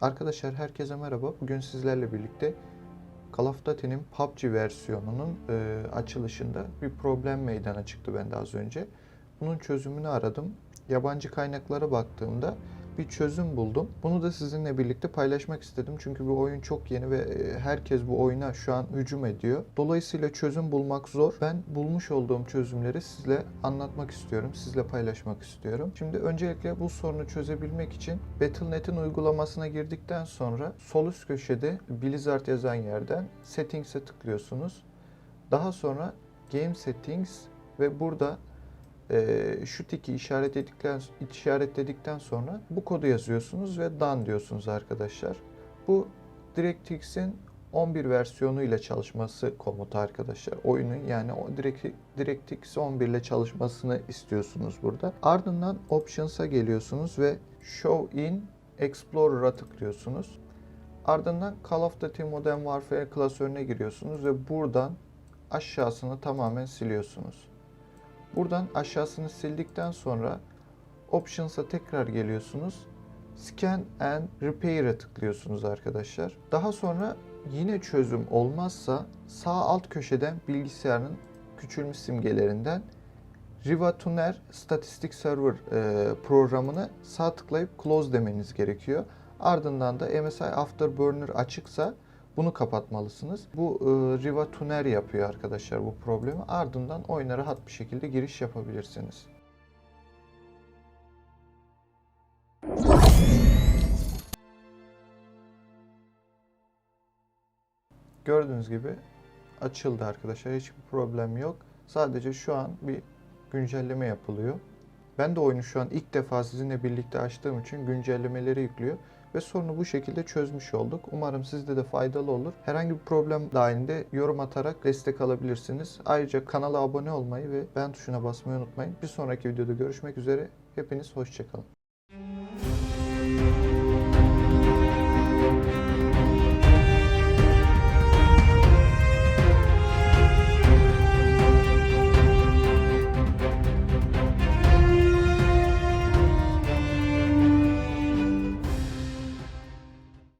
Arkadaşlar herkese merhaba. Bugün sizlerle birlikte Call of Duty'nin PUBG versiyonunun e, açılışında bir problem meydana çıktı bende az önce. Bunun çözümünü aradım. Yabancı kaynaklara baktığımda bir çözüm buldum. Bunu da sizinle birlikte paylaşmak istedim. Çünkü bu oyun çok yeni ve e, herkes bu oyuna şu an hücum ediyor. Dolayısıyla çözüm bulmak zor. Ben bulmuş olduğum çözümleri sizle anlatmak istiyorum. Sizle paylaşmak istiyorum. Şimdi öncelikle bu sorunu çözebilmek için Battle.net'in uygulamasına girdikten sonra sol üst köşede Blizzard yazan yerden Settings'e tıklıyorsunuz. Daha sonra Game Settings ve burada e, şu tiki işaretledikten, işaretledikten sonra bu kodu yazıyorsunuz ve done diyorsunuz arkadaşlar. Bu DirectX'in 11 versiyonu ile çalışması komutu arkadaşlar. Oyunun yani o DirectX 11 ile çalışmasını istiyorsunuz burada. Ardından Options'a geliyorsunuz ve Show in Explorer'a tıklıyorsunuz. Ardından Call of Duty Modern Warfare klasörüne giriyorsunuz ve buradan aşağısını tamamen siliyorsunuz. Buradan aşağısını sildikten sonra Options'a tekrar geliyorsunuz. Scan and Repair'e tıklıyorsunuz arkadaşlar. Daha sonra yine çözüm olmazsa sağ alt köşeden bilgisayarın küçülmüş simgelerinden Riva Tuner Statistik Server e, programını sağ tıklayıp close demeniz gerekiyor. Ardından da MSI Afterburner açıksa bunu kapatmalısınız. Bu e, Riva Tuner yapıyor arkadaşlar bu problemi. Ardından oyuna rahat bir şekilde giriş yapabilirsiniz. Gördüğünüz gibi açıldı arkadaşlar. Hiçbir problem yok. Sadece şu an bir güncelleme yapılıyor. Ben de oyunu şu an ilk defa sizinle birlikte açtığım için güncellemeleri yüklüyor ve sorunu bu şekilde çözmüş olduk. Umarım sizde de faydalı olur. Herhangi bir problem dahilinde yorum atarak destek alabilirsiniz. Ayrıca kanala abone olmayı ve beğen tuşuna basmayı unutmayın. Bir sonraki videoda görüşmek üzere. Hepiniz hoşçakalın.